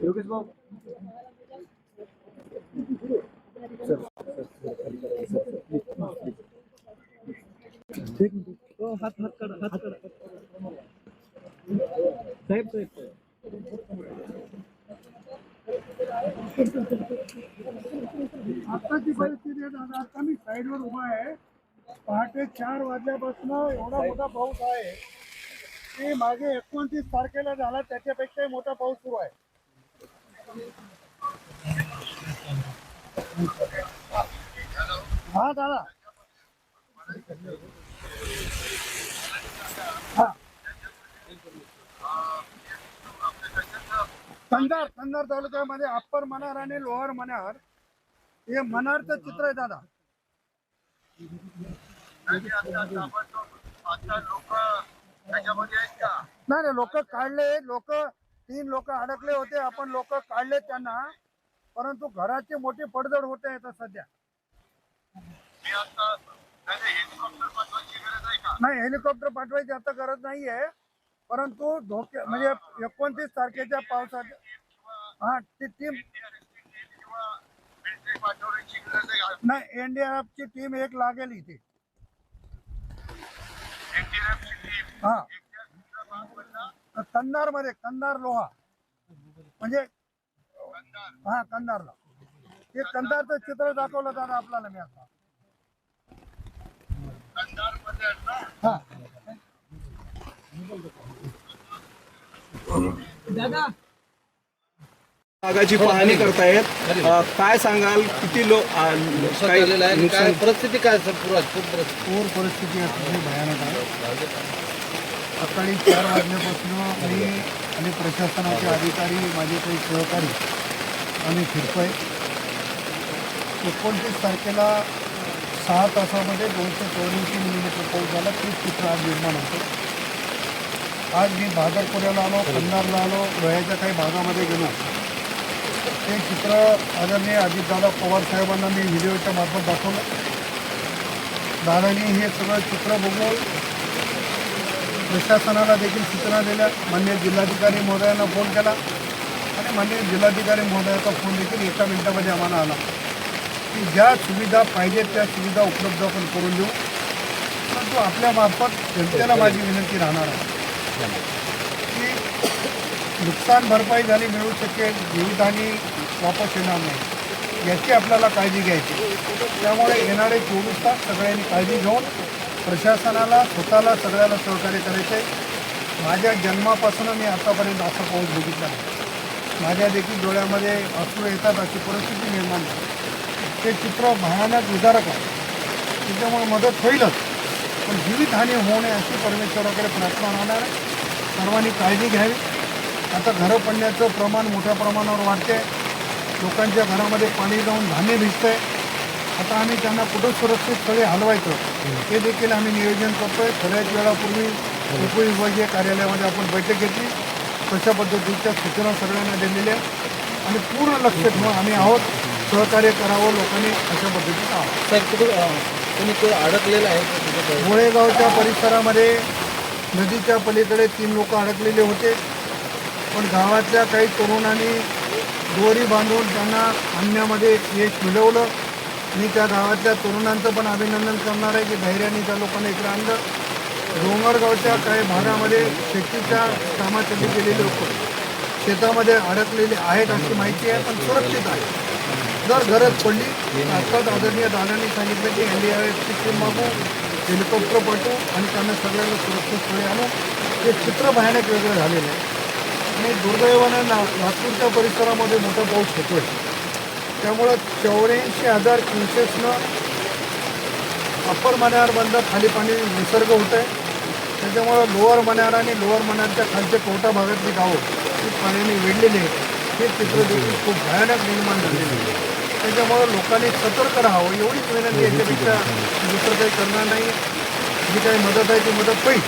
Lucas Bob. आताची परिस्थिती आहे दादा आता मी साईडवर उभा आहे पहाटे चार वाजल्यापासून एवढा मोठा पाऊस आहे की मागे एकोणतीस तारखेला झाला त्याच्यापेक्षाही मोठा पाऊस सुरू आहे हा दादा. हा. कंधार कंधार तालुक्यामध्ये अप्पर मनार आणि लोअर मनार. हे मनारचं चित्र आहे दादा. नाही नाही लोक काढले लोक तीन लोक अडकले होते आपण लोक काढले त्यांना. परंतु घराची मोठी पडझड होते आता सध्या. नाही हेलिकॉप्टर पाठवायची आता गरज नाहीये. परंतु धोके म्हणजे एकोणतीस तारखेच्या पावसाच्या हा ती टीम नाही एनडीआरएफ ची टीम एक लागेल इथे. हा. कंधारमध्ये कंधार लोहा. म्हणजे हा कंधारला. ते कंधारचं चित्र दाखवलं दादा आपल्याला मी आता. हा. भागाची पाहणी करतायत. अ, काय सांगाल? किती लोक नुकसान परिस्थिती काय सर? पूर परिस्थिती. पूर परिस्थिती अतिशय भयानक आहे. सकाळी चार वाजल्यापासून मी आणि प्रशासनाचे अधिकारी माझे काही सहकारी आम्ही फिरतोय. एकोणतीस तारखेला सहा तासामध्ये दोनशे चौऱ्याऐंशी मिलीमीटर पाऊस झाला. तीच चित्र आज निर्माण होतं. आज मी भादरपुऱ्याला आलो खंडारला आलो लोह्याच्या काही भागामध्ये गेलो. ते चित्र आदरणीय अजितदादा पवार साहेबांना मी व्हिडिओच्या मार्फत दाखवलं. दादानी हे सगळं चित्र बघून प्रशासनाला देखील सूचना दिल्या. मान्य जिल्हाधिकारी महोदयांना फोन केला. आणि मान्य जिल्हाधिकारी महोदयाचा फोन देखील एका मिनिटामध्ये आम्हाला आला. की ज्या सुविधा पाहिजेत त्या सुविधा उपलब्ध आपण करून देऊ. परंतु आपल्यामार्फत जनतेला माझी विनंती राहणार आहे. की नुकसान भरपाई झाली मिळू शकेल जीवितहानी वापस येणार नाही. याची आपल्याला काळजी घ्यायची. त्यामुळे येणारे चोवीस तास सगळ्यांनी काळजी घेऊन प्रशासनाला स्वतःला सगळ्याला सहकार्य करायचे माझ्या जन्मापासून मी आतापर्यंत असा पाऊस बघितला नाही. माझ्या देखील डोळ्यामध्ये अश्रू येतात अशी परिस्थिती निर्माण झाली. ते चित्र भयानक विदारक आहे. त्याच्यामुळे मदत होईलच. पण जीवितहानी होऊ नये अशी परमेश्वराकडे प्रार्थना होणार आहे. सर्वांनी काळजी घ्यावी. आता घरं पडण्याचं प्रमाण मोठ्या प्रमाणावर वाढते. लोकांच्या घरामध्ये पाणी जाऊन धान्य भिजतंय. आता आम्ही त्यांना कुठं सुरक्षित स्थळी हलवायचं हे देखील आम्ही नियोजन करतोय. थोड्याच वेळापूर्वी उपविभागीय कार्यालयामध्ये आपण बैठक घेतली. तशा पद्धतीच्या सूचना सगळ्यांना दिलेल्या आणि पूर्ण लक्ष ठेवून आम्ही आहोत. सहकार्य करावं लोकांनी अशा पद्धतीचं आहोत. अं, कोणी कोणी अडकलेलं आहे? गोळेगावच्या परिसरामध्ये नदीच्या पलीकडे तीन लोक अडकलेले होते. पण गावातल्या काही तरुणांनी दोरी बांधून त्यांना आणण्यामध्ये यश मिळवलं. मी त्या गावातल्या तरुणांचं पण अभिनंदन करणार आहे की धैर्याने त्या लोकांना इकडे आणलं. डोंगरगावच्या काही भागामध्ये शेतीच्या कामासाठी गेलेले लोक शेतामध्ये अडकलेले आहेत अशी माहिती आहे पण सुरक्षित आहे. जर गरज पडली आत्ताच आदरणीय दादांनी सांगितलं की एन डी आर एफची टीम मागू हेलिकॉप्टर पाठवू आणि त्यांना सगळ्यांना सुरक्षित स्थळी आणू. हे चित्र भयानक वेगळं झालेलं आहे. आणि दुर्दैवानं ना नागपूरच्या परिसरामध्ये मोठा पाऊस होतोय. त्यामुळं चौऱ्याऐंशी हजार क्युसेसनं अप्पर मान्यावर बंद खाली पाणी निसर्ग होत आहे त्याच्यामुळं लोअर मण्यार आणि लोअर मण्यारच्या खालच्या कोटा भागातली गावं ती पाण्याने वेढलेली आहेत. हे चित्र देखील खूप भयानक निर्माण झालेलं आहे. त्याच्यामुळं लोकांनी सतर्क राहावं एवढीच विनंती याच्यापेक्षा दुसरं काही करणार नाही. जी काही मदत आहे ती मदत होईल.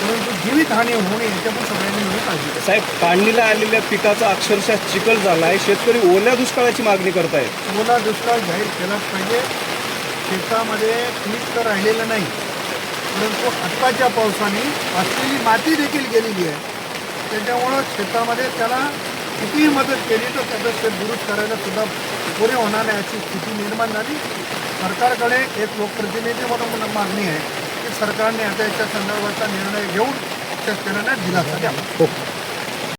परंतु जीवितहानी होऊ नये याच्यातून सगळ्यांनी मिळून काळजी. साहेब काढणीला आलेल्या पिकाचा अक्षरशः चिखल झाला आहे शेतकरी ओल्या दुष्काळाची मागणी करतायत. ओला दुष्काळ जाहीर केलाच पाहिजे. शेतामध्ये पीक तर राहिलेलं नाही. परंतु आत्ताच्या पावसाने असलेली माती देखील गेलेली आहे. त्याच्यामुळं शेतामध्ये त्याला कितीही मदत केली तर त्याचं शेत दुरुस्त करायला सुद्धा पुरे होणार नाही अशी स्थिती निर्माण झाली. सरकारकडे एक लोकप्रतिनिधी म्हणून मागणी आहे की सरकारने आता याच्या संदर्भाचा निर्णय घेऊन शेतकऱ्यांना दिलासा द्यावा.